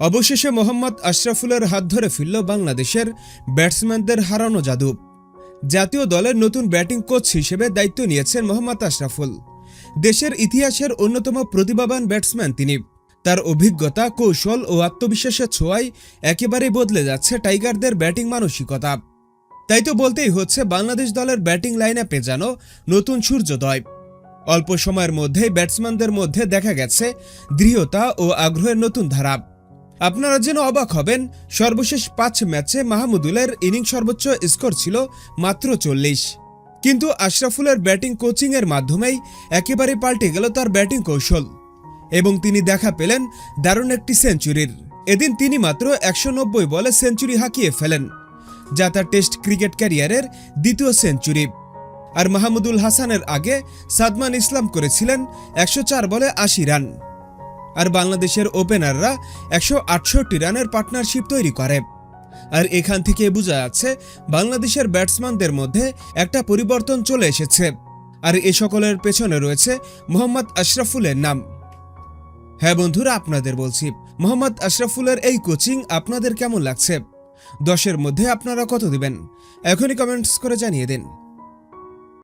অবশেষে মোহাম্মদ আশরাফুলের হাত ধরে ফিরল বাংলাদেশের ব্যাটসম্যানদের হারানো জাদু। জাতীয় দলের নতুন ব্যাটিং কোচ হিসেবে দায়িত্ব নিয়েছেন মোহাম্মদ আশরাফুল। দেশের ইতিহাসের অন্যতম প্রতিভাবান ব্যাটসম্যান তিনি। তার অভিজ্ঞতা, কৌশল ও আত্মবিশ্বাসের ছোঁয়ায় একেবারেই বদলে যাচ্ছে টাইগারদের ব্যাটিং মানসিকতা। তাই তো বলতেই হচ্ছে বাংলাদেশ দলের ব্যাটিং লাইনে পেজানো নতুন সূর্যোদয়। অল্প সময়ের মধ্যেই ব্যাটসম্যানদের মধ্যে দেখা গেছে দৃঢ়তা ও আগ্রহের নতুন ধারা। আপনারা যেন অবাক হবেন, সর্বশেষ পাঁচ ম্যাচে মাহমুদুলের ইনিংস সর্বোচ্চ স্কোর ছিল মাত্র চল্লিশ। কিন্তু আশরাফুলের ব্যাটিং কোচিংয়ের মাধ্যমেই একেবারে পাল্টে গেল তার ব্যাটিং কৌশল এবং তিনি দেখা পেলেন দারুণ একটি সেঞ্চুরির। এদিন তিনি মাত্র একশো নব্বই বলে সেঞ্চুরি হাঁকিয়ে ফেলেন, যা তার টেস্ট ক্রিকেট ক্যারিয়ারের দ্বিতীয় সেঞ্চুরি। আর মাহমুদুল হাসানের আগে সাদমান ইসলাম করেছিলেন একশো চার বলে আশি রান। আর বাংলাদেশের ওপেনাররা একশো আটষট্টি রানের পার্টনারশিপ তৈরি করে। আর এখান থেকে বোঝা যাচ্ছে, বাংলাদেশের ব্যাটসম্যানদের মধ্যে একটা পরিবর্তন চলে এসেছে। আর এ সকলের পেছনে রয়েছে মোহাম্মদ আশরাফুলের নাম। হ্যাঁ বন্ধুরা, আপনাদের বলছি, মোহাম্মদ আশরাফুলের এই কোচিং আপনাদের কেমন লাগছে? দশের মধ্যে আপনারা কত দিবেন? এখনই কমেন্টস করে জানিয়ে দিন।